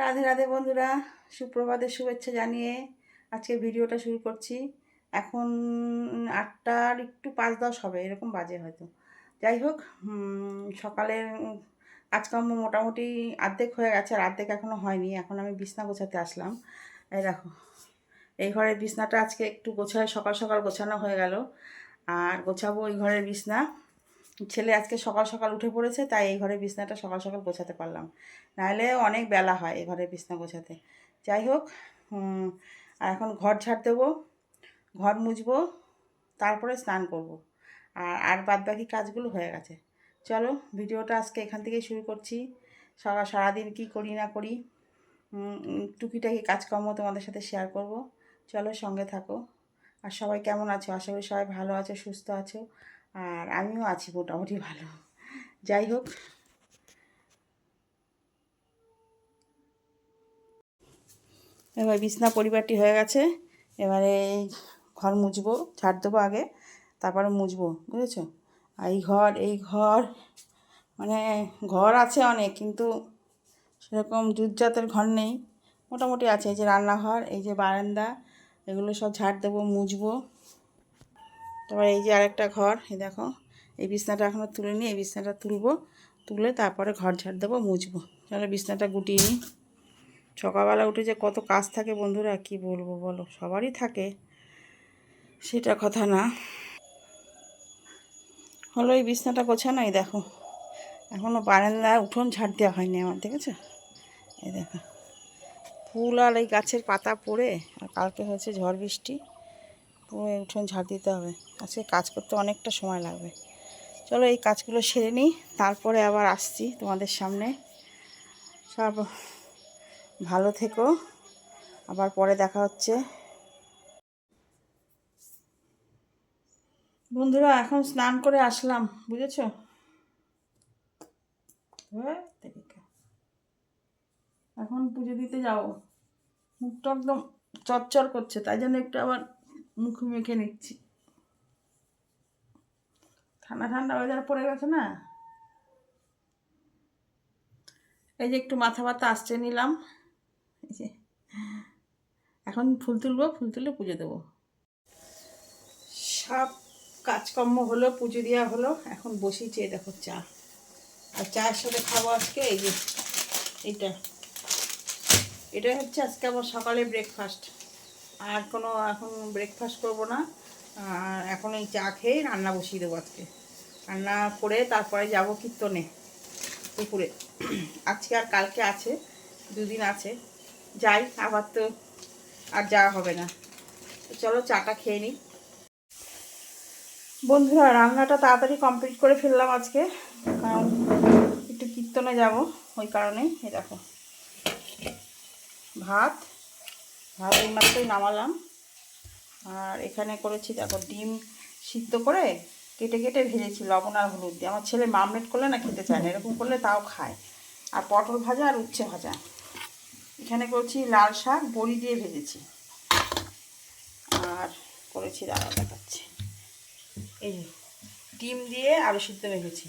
রাধে রাধে বন্ধুরা, সুপ্রভাতের শুভেচ্ছা জানিয়ে আজকে ভিডিওটা শুরু করছি। এখন আটটার একটু পাঁচ দশ হবে, এরকম বাজে হয়তো। যাই হোক সকালের কাজকর্ম মোটামুটি আর্ধেক হয়ে গেছে, আর অর্ধেক এখনও হয়নি। এখন আমি বিছনা গোছাতে আসলাম। এই দেখো, এই ঘরের বিছনাটা আজকে একটু গোছায়, সকাল সকাল গোছানো হয়ে গেল। আর গোছাবো ওই ঘরের বিছনা। ছেলে আজকে সকাল সকাল উঠে পড়েছে, তাই এই ঘরের বিছনাটা সকাল সকাল গোছাতে পারলাম। নাহলে অনেক বেলা হয় এই ঘরের বিছনা গোছাতে। যাই হোক আর এখন ঘর ঝাড় দেবো, ঘর মুছবো, তারপরে স্নান করব। আর আর বাদ বাকি কাজগুলো হয়ে গেছে। চলো, ভিডিওটা আজকে এখান থেকেই শুরু করছি। সারা, সারাদিন কি করি না করি টুকিটাকি কাজকর্ম তোমাদের সাথে শেয়ার করব। চলো সঙ্গে থাকো। আর সবাই কেমন আছো? আশা করি সবাই ভালো আছো, সুস্থ আছো। আর আমিও আছি মোটামুটি ভালো। যাই হোক। এবার বিছনা পরিবারটি হয়ে গেছে। এবারে এই ঘর মুছবো ছাড় দেবো আগে, তারপরে মুছবো, বুঝেছ? আর এই ঘর এই ঘর মানে ঘর আছে অনেক, কিন্তু সেরকম দুধজাতের ঘর নেই। মোটামুটি আছে, এই যে রান্নাঘর, এই যে বারান্দা, এগুলো সব ঝাড় দেবো, মুছবো। তারপর এই যে আরেকটা ঘর, এই দেখো, এই বিছনাটা এখনও তুলে নিই এই বিছনাটা তুলবো, তুলে তারপরে ঘর ঝাড় দেবো, মুছবো। তাহলে বিছনাটা গুটিয়ে নিই। সকালবেলা উঠে যে কত কাজ থাকে বন্ধুরা, কি বলব বলো, সবারই থাকে। সেটা কথা না। হলো এই বিছনাটা গোছানো, এই দেখো। এখনও বারান্দা, উঠোন ঝাড় দেওয়া হয়নি আমার, দেখেছ? এই দেখো। ফুল আর এই গাছের পাতা পড়ে, আর কালকে হয়েছে ঝড় বৃষ্টি। পুরো উঠোন ঝাড় দিতে হবে। আজকে কাজ করতে অনেকটা সময় লাগবে। চলো এই কাজগুলো সেরে নিই তারপরে আবার আসছি তোমাদের সামনে। সব ভালো থেকো আবার পরে দেখা হচ্ছে। বন্ধুরা এখন স্নান করে আসলাম বুঝেছ? হ্যাঁ, এখন পুজো দিতে যাব। মুখটা একদম চরচর করছে তাই জন্য একটু আবার মুখ মেখে নিচ্ছি। ঠান্ডা ঠান্ডা ওয়েদার পড়ে গেছে না? এই যে একটু মাথা ব্যথা আসছে, নিলাম। এই যে, এখন ফুল তুলবো, ফুল তুলে পুজো দেবো। সব কাজকর্ম হলো, পুজো দেওয়া হলো, এখন বসিয়েছি দেখো চা। আর চায়ের সাথে খাব আজকে, এই যে এটা হচ্ছে আজকে আমার সকালে ব্রেকফাস্ট আর কোনো এখন ব্রেকফাস্ট করব না। এখন এই চা খেয়ে রান্না বসিয়ে দেবো আজকে। রান্না করে তারপরে যাব কীর্তনে, দুপুরে। আজকে আর কালকে আছে, দুদিন আছে। যাই, আবার তো আর যাওয়া হবে না। চলো চাটা খেয়ে নিই। বন্ধুরা, রান্নাটা তাড়াতাড়ি কমপ্লিট করে ফেললাম আজকে। কারণ একটু কীর্তনে যাব, ওই কারণে, এই দেখো। ভাত ভাত এই মাত্রই নামালাম। আর এখানে করেছি দেখো ডিম সিদ্ধ করে কেটে কেটে ভেজেছি লবণ আর হলুদ দিয়ে। আমার ছেলে মামলেট করলে না খেতে চায় না, এরকম করলে তাও খায়। আর পটল ভাজা আর উচ্ছে ভাজা। এখানে করেছি লাল শাক, বড়ি দিয়ে ভেজেছি। আর করেছি দাঁড়া দেখাচ্ছি। এই ডিম দিয়ে আলু সিদ্ধ মেখেছি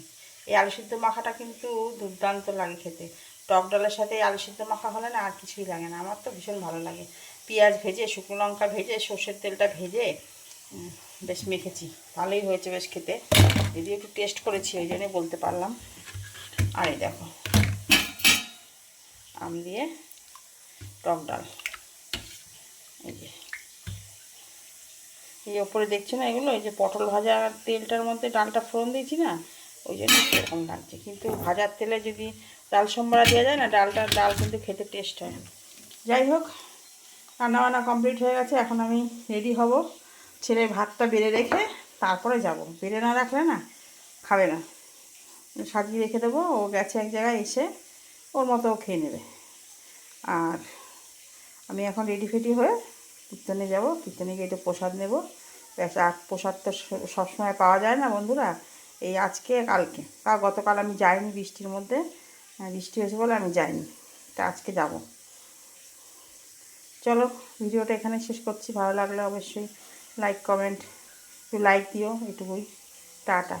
এই আলু সিদ্ধ মাখাটা কিন্তু দুর্দান্ত লাগে খেতে। টক ডালের সাথে আলু সিদ্ধ মাখা হলে না আর কিছুই লাগে না। আমার তো ভীষণ ভালো লাগে। পেঁয়াজ ভেজে, শুকনো লঙ্কা ভেজে, সর্ষের তেলটা ভেজে বেশ মেখেছি। ভালোই হয়েছে বেশ খেতে। যদি একটু টেস্ট করেছি, ওই জন্যই বলতে পারলাম। আর এই দেখো, আম দিয়ে টক ডাল। এই যে। ওপরে দেখছ না এগুলো? এই যে পটল ভাজা তেলটার মধ্যে ডালটা ফোড়ন দিয়েছি না? ওই জন্য এরকম লাগছে। কিন্তু ভাজার তেলে যদি ডাল সম্বরা দেওয়া যায় না, ডালটা, ডাল কিন্তু খেতে টেস্ট হয় যাই হোক রান্নাবান্না কমপ্লিট হয়ে গেছে এখন আমি রেডি হব। ছেলে ভাতটা বেড়ে রেখে তারপরে যাব। বেড়ে না রাখলে না খাবে না। সাজিয়ে রেখে দেবো ও গেছে এক জায়গায় এসে ওর মতো খেয়ে নেবে। আর আমি এখন রেডি ফেডি হয়ে কীর্তনে যাব। কীর্তনে গিয়ে একটু প্রসাদ নেব। আর প্রসাদ তো সবসময় পাওয়া যায় না বন্ধুরা। এই আজকে কালকে। তা গতকাল আমি যাইনি বৃষ্টির মধ্যে। হ্যাঁ, বৃষ্টি হয়েছে বলে আমি যাইনি। তা আজকে যাব। চলো ভিডিওটা এখানে শেষ করছি। ভালো লাগলে অবশ্যই লাইক কমেন্ট একটু লাইক দিও, এটুকুই। টাটা।